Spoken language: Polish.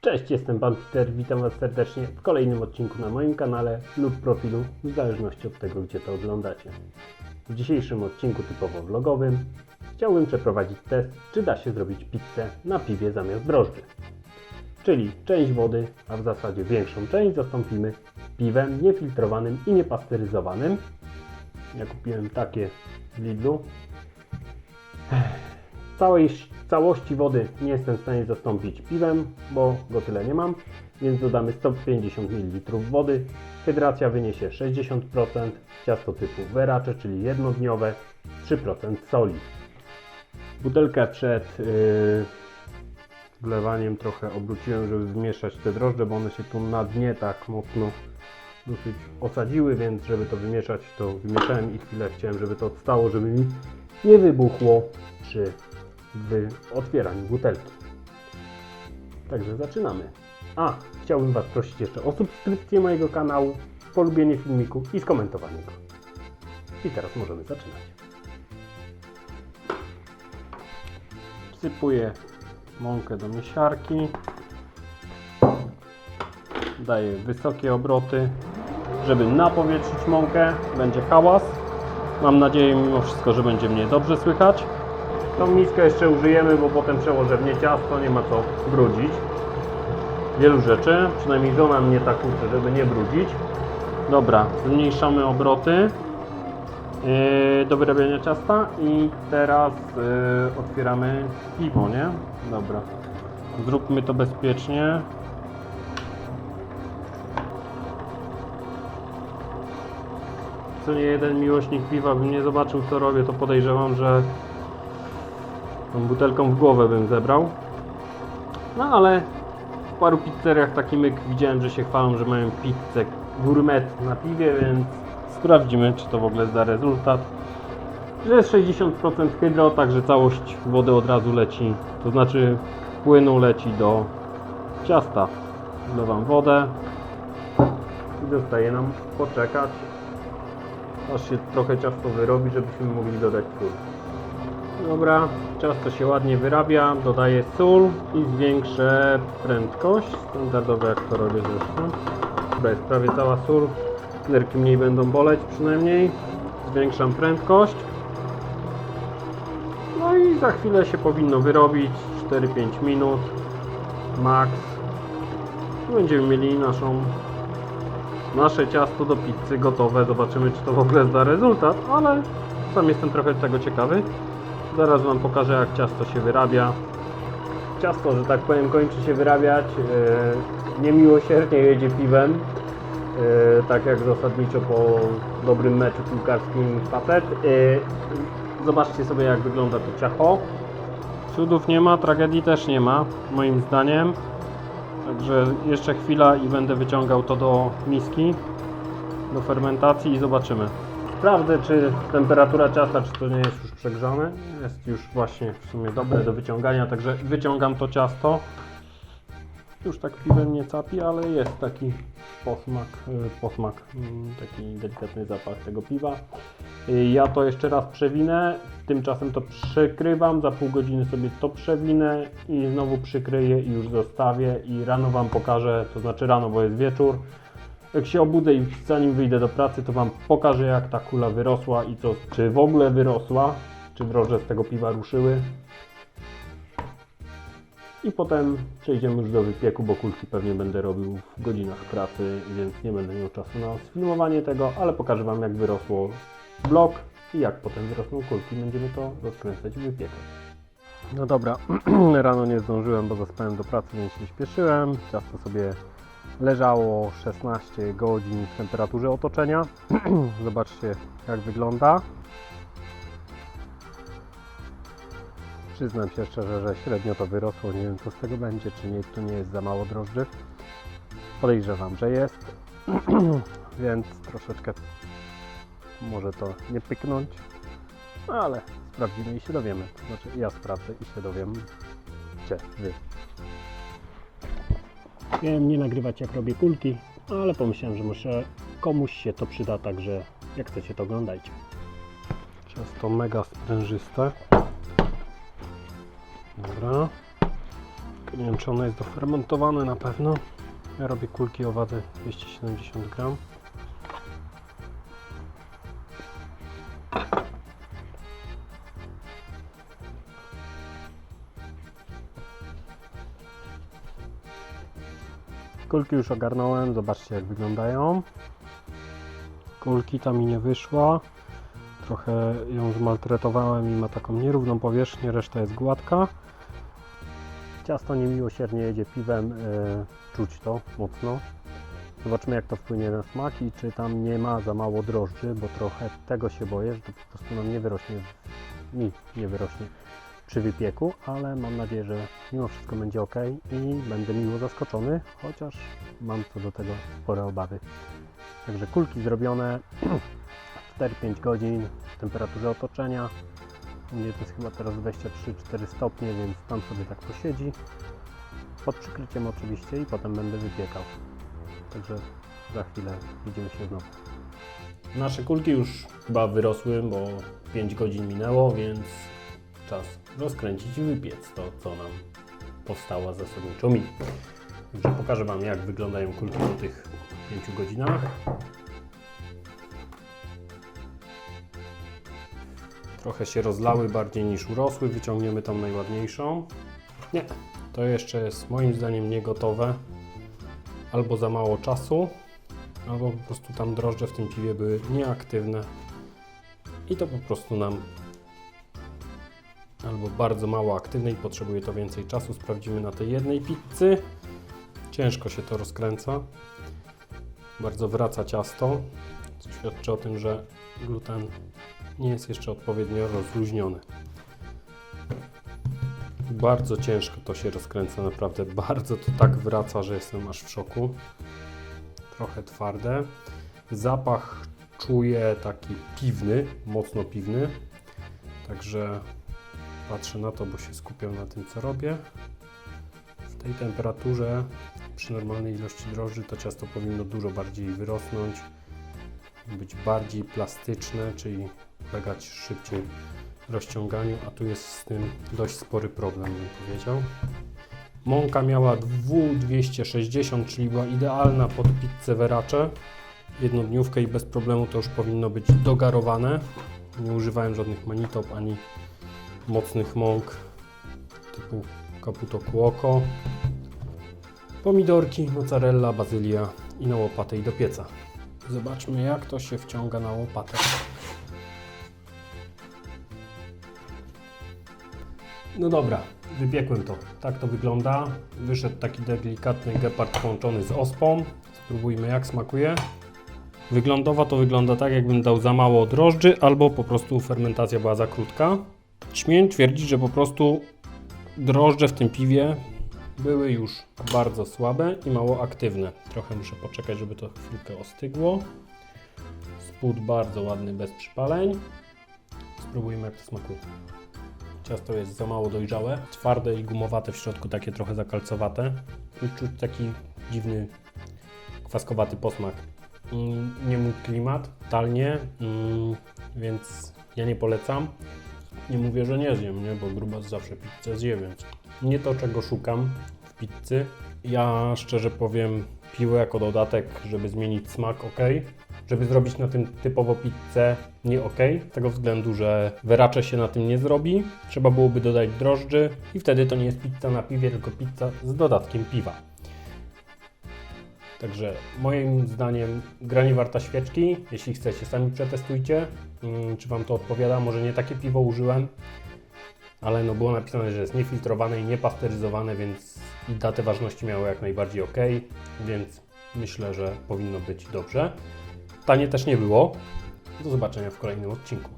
Cześć, jestem Pan Peter, witam Was serdecznie w kolejnym odcinku na moim kanale lub profilu, w zależności od tego, gdzie to oglądacie. W dzisiejszym odcinku typowo vlogowym chciałbym przeprowadzić test, czy da się zrobić pizzę na piwie zamiast drożdży. Czyli część wody, a w zasadzie większą część zastąpimy piwem niefiltrowanym i niepasteryzowanym. Ja kupiłem takie w Lidlu. Całej całości wody nie jestem w stanie zastąpić piwem, bo go tyle nie mam, więc dodamy 150 ml wody. Hydracja wyniesie 60%, ciasto typu verace, czyli jednodniowe, 3% soli. Butelkę przed yy, wlewaniem trochę obróciłem, żeby wymieszać te drożdże, bo one się tu na dnie tak mocno dosyć osadziły, więc żeby to wymieszać, to wymieszałem i chwilę chciałem, żeby to odstało, żeby mi nie wybuchło przy w otwieraniu butelki. Także zaczynamy. A, chciałbym Was prosić jeszcze o subskrypcję mojego kanału, polubienie filmiku i skomentowanie go. I teraz możemy zaczynać. Wsypuję mąkę do miesiarki. Daję wysokie obroty, żeby napowietrzyć mąkę. Będzie hałas. Mam nadzieję mimo wszystko, że będzie mnie dobrze słychać. Tą miskę jeszcze użyjemy, bo potem przełożę w nie ciasto, nie ma co brudzić. Wielu rzeczy, przynajmniej żona mnie tak uczy, żeby nie brudzić. Dobra, zmniejszamy obroty yy, do wyrabiania ciasta i teraz yy, otwieramy piwo, nie? Dobra. Zróbmy to bezpiecznie. Co nie jeden miłośnik piwa by nie zobaczył co robię, to podejrzewam, że tą butelką w głowę bym zebrał. No ale w paru pizzeriach taki myk widziałem, że się chwalą, że mają pizzę gourmet na piwie, więc sprawdzimy, czy to w ogóle da rezultat. Że jest 60% hydro, także całość wody od razu leci, to znaczy płynu leci do ciasta. Dodam wodę i zostaje nam poczekać, aż się trochę ciasto wyrobi, żebyśmy mogli dodać sól. Dobra, ciasto się ładnie wyrabia, dodaję sól i zwiększę prędkość, standardowo jak to robię zresztą. Dobra, jest prawie cała sól, nerki mniej będą boleć przynajmniej. Zwiększam prędkość. No i za chwilę się powinno wyrobić, 4-5 minut, max. Będziemy mieli naszą, nasze ciasto do pizzy gotowe. Zobaczymy, czy to w ogóle da rezultat, ale sam jestem trochę tego ciekawy. Zaraz Wam pokażę jak ciasto się wyrabia. Ciasto, że tak powiem, kończy się wyrabiać. Yy, niemiłosiernie jedzie piwem. Yy, tak jak zasadniczo po dobrym meczu piłkarskim facet. Yy, zobaczcie sobie jak wygląda to ciacho. Cudów nie ma, tragedii też nie ma, moim zdaniem. Także jeszcze chwila i będę wyciągał to do miski, do fermentacji i zobaczymy. Sprawdzę, czy temperatura ciasta, czy to nie jest już przegrzane. Jest już właśnie w sumie dobre do wyciągania, także wyciągam to ciasto. Już tak piwem nie capi, ale jest taki posmak, y, posmak mm, taki delikatny zapach tego piwa. Y, Ja to jeszcze raz przewinę, tymczasem to przykrywam, za pół godziny sobie to przewinę i znowu przykryję i już zostawię i rano Wam pokażę, to znaczy rano, bo jest wieczór, jak się obudzę i zanim wyjdę do pracy, to Wam pokażę jak ta kula wyrosła i co, czy w ogóle wyrosła, czy drożdże z tego piwa ruszyły. I potem przejdziemy już do wypieku, bo kulki pewnie będę robił w godzinach pracy, więc nie będę miał czasu na sfilmowanie tego, ale pokażę Wam jak wyrosło blok i jak potem wyrosną kulki. Będziemy to rozkręcać i wypiekać. No dobra, rano nie zdążyłem, bo zaspałem do pracy, więc się śpieszyłem. Ciasto sobie leżało 16 godzin w temperaturze otoczenia. Zobaczcie jak wygląda. Przyznam się szczerze, że średnio to wyrosło. Nie wiem co z tego będzie, czy nie, to nie jest za mało drożdży. Podejrzewam, że jest. Więc troszeczkę może to nie pyknąć. No ale sprawdzimy i się dowiemy. Znaczy ja sprawdzę i się dowiem. Gdzie wy. Miałem nie nagrywać jak robię kulki, ale pomyślałem, że może komuś się to przyda, także jak chcecie to oglądajcie. Ciasto mega sprężyste. Dobra. Nie wiem, czy ono jest dofermentowane na pewno. Ja robię kulki o wadze 270 gram. Kulki już ogarnąłem, zobaczcie jak wyglądają. Kulki ta mi nie wyszła. Trochę ją zmaltretowałem i ma taką nierówną powierzchnię, reszta jest gładka. Ciasto niemiłosiernie jedzie piwem, yy, czuć to mocno. Zobaczmy jak to wpłynie na smak i czy tam nie ma za mało drożdży, bo trochę tego się boję, że to po prostu nam nie wyrośnie, mi nie wyrośnie przy wypieku, ale mam nadzieję, że mimo wszystko będzie ok i będę miło zaskoczony, chociaż mam co do tego spore obawy. Także kulki zrobione 4-5 godzin w temperaturze otoczenia. U mnie to jest chyba teraz 23-4 stopnie, więc tam sobie tak posiedzi. Pod przykryciem oczywiście i potem będę wypiekał. Także za chwilę widzimy się znowu. Nasze kulki już chyba wyrosły, bo 5 godzin minęło, więc czas rozkręcić i wypiec to, co nam powstała zasadniczo mi. Także pokażę Wam, jak wyglądają kulki po tych 5 godzinach. Trochę się rozlały bardziej niż urosły. Wyciągniemy tą najładniejszą. Nie, to jeszcze jest moim zdaniem niegotowe. Albo za mało czasu, albo po prostu tam drożdże w tym piwie były nieaktywne. I to po prostu nam albo bardzo mało aktywne i potrzebuje to więcej czasu. Sprawdzimy na tej jednej pizzy. Ciężko się to rozkręca. Bardzo wraca ciasto, co świadczy o tym, że gluten nie jest jeszcze odpowiednio rozluźniony. Bardzo ciężko to się rozkręca, naprawdę bardzo to tak wraca, że jestem aż w szoku. Trochę twarde. Zapach czuję taki piwny, mocno piwny. Także patrzę na to, bo się skupiam na tym, co robię. W tej temperaturze, przy normalnej ilości drożdży, to ciasto powinno dużo bardziej wyrosnąć, być bardziej plastyczne, czyli ulegać szybciej rozciąganiu, a tu jest z tym dość spory problem, bym powiedział. Mąka miała 260, czyli była idealna pod pizzę verace. Jednodniówkę i bez problemu to już powinno być dogarowane. Nie używałem żadnych manitop ani mocnych mąk typu Caputo Cuoco. Pomidorki, mozzarella, bazylia i na łopatę i do pieca. Zobaczmy jak to się wciąga na łopatę. No dobra, wypiekłem to. Tak to wygląda. Wyszedł taki delikatny gepard połączony z ospą. Spróbujmy jak smakuje. Wyglądowo to wygląda tak, jakbym dał za mało drożdży, albo po prostu fermentacja była za krótka. Śmiem twierdzić, że po prostu drożdże w tym piwie były już bardzo słabe i mało aktywne. Trochę muszę poczekać, żeby to chwilkę ostygło. Spód bardzo ładny, bez przypaleń. Spróbujmy jak to smakuje. Ciasto jest za mało dojrzałe, twarde i gumowate w środku, takie trochę zakalcowate. I czuć taki dziwny, kwaskowaty posmak. Mm, Nie mój klimat, totalnie, mm, więc ja nie polecam. Nie mówię, że nie zjem, nie? bo grubas zawsze pizzę zje, więc nie to, czego szukam w pizzy. Ja szczerze powiem, piwo jako dodatek, żeby zmienić smak, ok. Żeby zrobić na tym typowo pizzę, nie ok. Z tego względu, że weracze się na tym nie zrobi. Trzeba byłoby dodać drożdży i wtedy to nie jest pizza na piwie, tylko pizza z dodatkiem piwa. Także moim zdaniem gra nie warta świeczki. Jeśli chcecie, sami przetestujcie, mm, czy Wam to odpowiada. Może nie takie piwo użyłem, ale no było napisane, że jest niefiltrowane i niepasteryzowane, więc i datę ważności miało jak najbardziej ok, więc myślę, że powinno być dobrze. Tanie też nie było. Do zobaczenia w kolejnym odcinku.